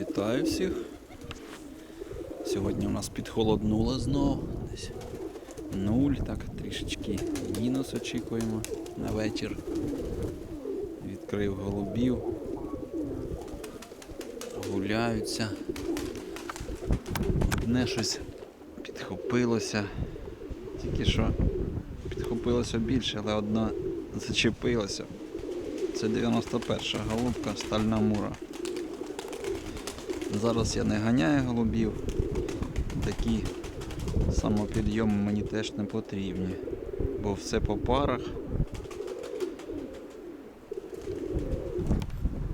Вітаю всіх. Сьогодні у нас підхолоднуло знову. Десь нуль, так трішечки мінус очікуємо на вечір. Відкрив голубів. Гуляються. Одне щось підхопилося. Тільки що підхопилося більше, але одна зачепилася. Це 91 голубка стальна мура. Зараз я не ганяю голубів. Такі самопідйоми мені теж не потрібні, бо все по парах.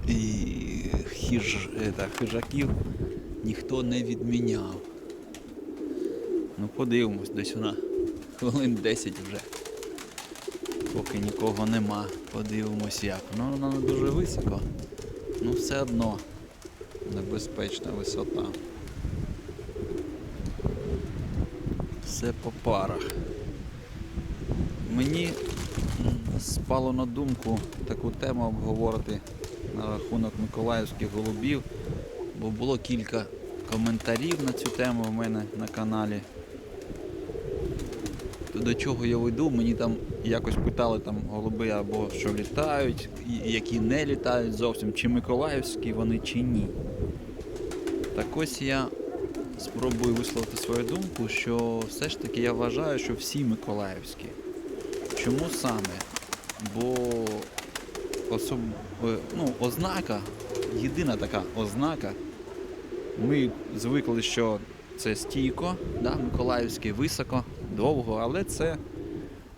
І хіж, это, хижаків ніхто не відміняв. Ну подивимось, десь вона хвилин 10 вже. Поки нікого нема. Подивимось як. Ну вона не дуже високо. Ну все одно небезпечна висота. Все по парах. Мені спало на думку таку тему обговорити на рахунок миколаївських голубів, бо було кілька коментарів на цю тему в мене на каналі. До чого я веду, мені там якось питали там голуби або що літають, які не літають зовсім, чи миколаївські вони, чи ні. Так ось я спробую висловити свою думку, що все ж таки я вважаю, що всі миколаївські. Чому саме? Бо особ... е, ну, ознака, єдина така ознака, ми звикли, що це стійко, да, Миколаївський високо, довго, але це,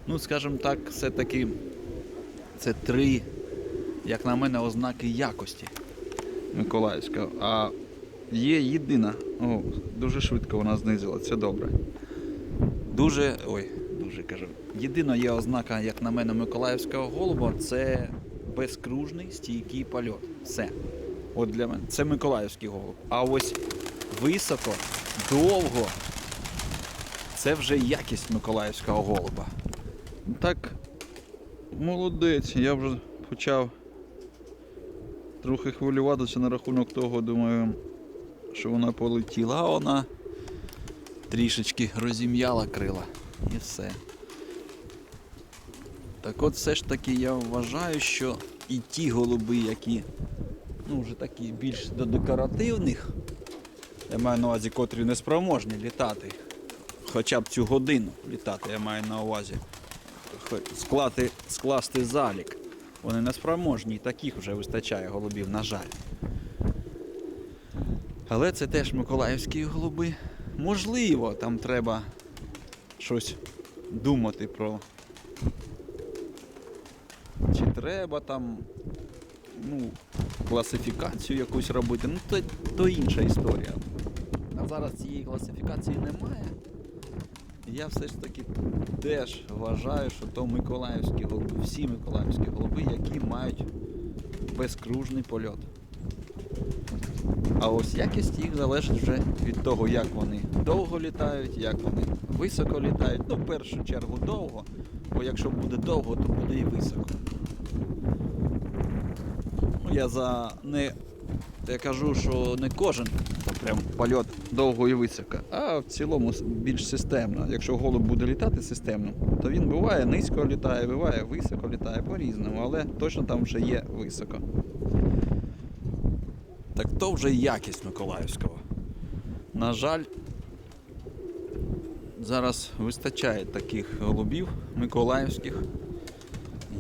ну скажімо так, все-таки це три, як на мене, ознаки якості Миколаївського. А є єдина, о, дуже швидко вона знизила, це добре. Дуже, ой, дуже кажу. Єдина є ознака, як на мене, Миколаївського голуба, це безкружний стійкий польот. Все. От для мене. Це Миколаївський голуб. А ось високо, довго. Це вже якість Миколаївського голуба. Так, молодець, я вже почав трохи хвилюватися на рахунок того, думаю, що вона полетіла, а вона трішечки розім'яла крила і все. Так от все ж таки я вважаю, що і ті голуби, які ну, вже такі більш до декоративних, я маю на увазі, котрі не спроможні літати, хоча б цю годину літати, я маю на увазі. Склати, скласти залік. Вони не спроможні, і таких вже вистачає голубів, на жаль. Але це теж миколаївські голуби. Можливо, там треба щось думати про. Чи треба там ну, класифікацію якусь робити. Ну, то, то інша історія. А зараз цієї класифікації немає. Я все ж таки теж вважаю, що то миколаївські голуби, всі миколаївські голуби, які мають безкружний польот. А ось якість їх залежить вже від того, як вони довго літають, як вони високо літають. Ну, в першу чергу довго, бо якщо буде довго, то буде і високо. Ну, я за не. Я кажу, що не кожен прям польот довго і високо, а в цілому більш системно. Якщо голуб буде літати системно, то він буває низько літає, буває високо літає по-різному, але точно там вже є високо. Так то вже якість Миколаївського. На жаль, зараз вистачає таких голубів миколаївських,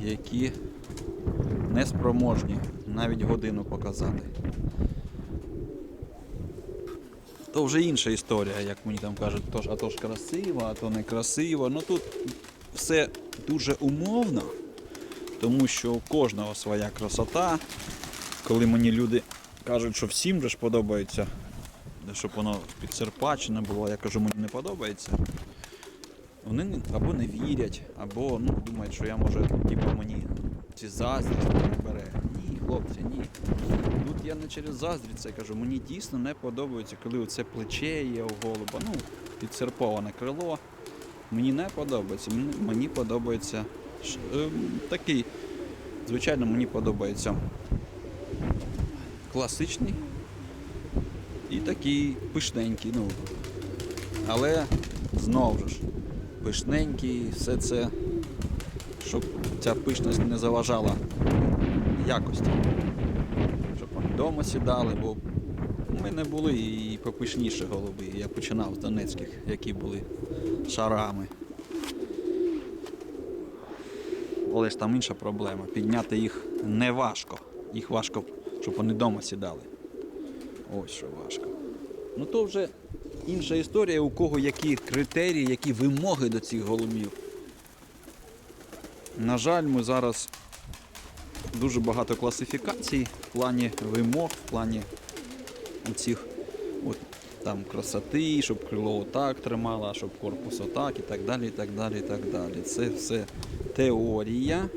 які не спроможні навіть годину показати. То вже інша історія, як мені там кажуть, то ж, а то ж красиво, а то не красиво. Ну тут все дуже умовно, тому що у кожного своя красота. Коли мені люди кажуть, що всім же ж подобається, щоб воно підсерпачене було, я кажу, мені не подобається. Вони або не вірять, або ну, думають, що я може, типу, мені ці заздрість не бере. Хлопці, ні. Тут я не через заздрість це кажу, мені дійсно не подобається, коли оце плече є у голуба, ну, підсерповане крило. Мені не подобається. Мені, подобається ем, такий, звичайно, мені подобається класичний і такі пишненькі. Ну, але знову ж, пишненькі, все це, щоб ця пишність не заважала якості. Щоб вони вдома сідали, бо ми не були і попишніші голуби. Я починав з донецьких, які були шарами. Але ж там інша проблема. Підняти їх не важко. Їх важко, щоб вони вдома сідали. Ось що важко. Ну то вже інша історія, у кого які критерії, які вимоги до цих голубів. На жаль, ми зараз дуже багато класифікацій в плані вимог, в плані цих от, там красоти, щоб крило отак тримало, щоб корпус отак і так далі. і так далі, і так далі. Це все теорія.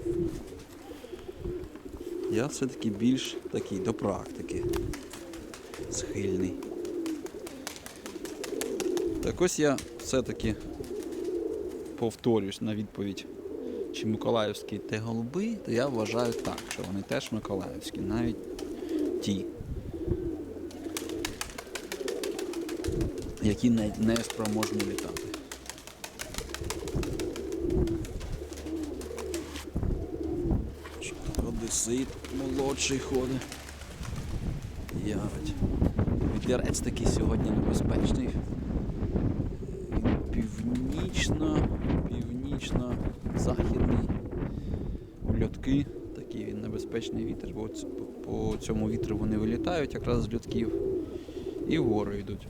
Я все-таки більш такий до практики схильний. Так ось я все-таки повторюсь на відповідь, чи Миколаївські те голуби, то я вважаю так, що вони теж Миколаївські, навіть ті, які не, не спроможні літати. Одесит молодший ходить. Ярить. Вітерець такий сьогодні небезпечний. Північно, північно-західний. Льотки, такий він небезпечний вітер, бо по- цьому вітру вони вилітають якраз з льотків і вгору йдуть.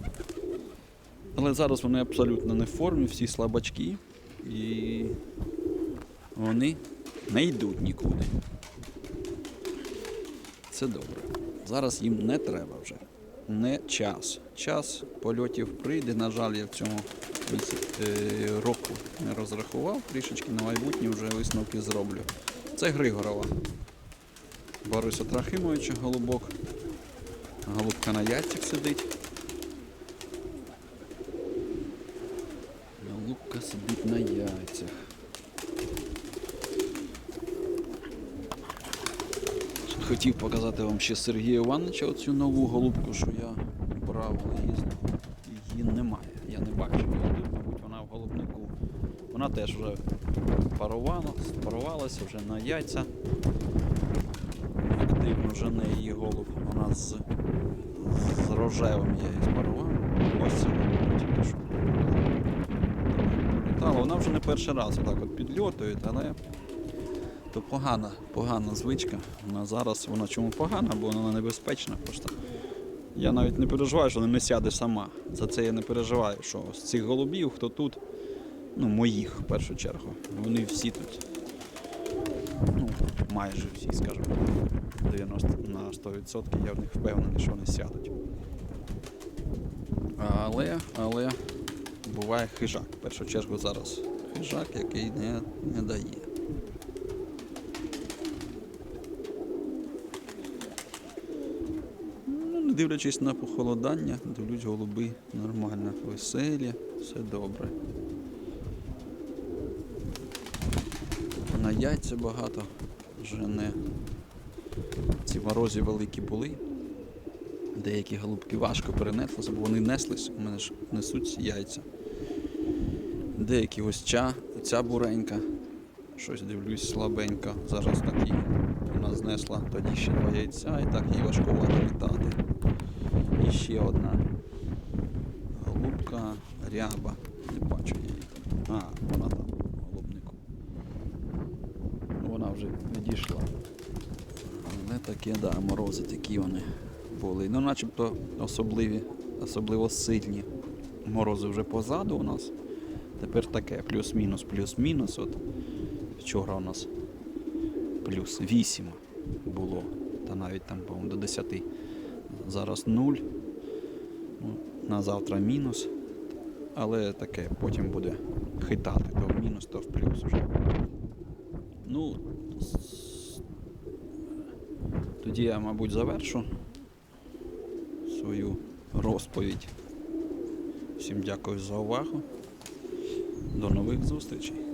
Але зараз вони абсолютно не в формі, всі слабачки і вони не йдуть нікуди. Це добре. Зараз їм не треба вже. Не час. Час польотів прийде. На жаль, я в цьому року не розрахував. Трішечки на майбутнє вже висновки зроблю. Це Григорова. Бориса Трахимовича, голубок. Голубка на яйцях сидить. Голубка сидить на яйцях. Хотів показати вам ще Сергія Івановича оцю нову голубку, що я брав, але її немає. Я не бачу її мабуть, вона в голубнику. Вона теж вже парувала, парувалася вже на яйця. Активно жене її голуб. Вона з, з рожевим я її спарував. Ось тільки що. Прилітала. Вона вже не перший раз отак от підльотує, але то погана, погана звичка. Вона зараз вона чому погана, бо вона небезпечна. Просто я навіть не переживаю, що не сяде сама. За це я не переживаю, що з цих голубів, хто тут, ну, моїх в першу чергу, вони всі тут. Ну, майже всі, скажімо, 90 на 100% я в них впевнений, що вони сядуть. Але, але буває хижак. В першу чергу зараз хижак, який не, не дає. Ну, не дивлячись на похолодання, дивлюсь, голуби нормально, веселі, все добре. На яйця багато жене. Ці морозі великі були. Деякі голубки важко перенеслися, бо вони неслись, у мене ж несуть яйця. Деякі ось ця, ця буренька. Щось дивлюсь слабенько. Зараз такі вона знесла тоді ще два яйця і так їй важкувато літати. І ще одна голубка ряба. Не бачу її. А, вона там, голубнику. Вона вже відійшла. Але таке, да, морози такі вони були. Ну, начебто особливі, особливо сильні. Морози вже позаду у нас. Тепер таке, плюс-мінус, плюс-мінус. От вчора у нас плюс 8 було. Та навіть там, по-моєму, до 10. Зараз 0. Ну, на завтра мінус. Але таке потім буде хитати то в мінус, то в плюс вже. Ну, тоді я, мабуть, завершу свою розповідь. Всім дякую за увагу. До нових зустрічей.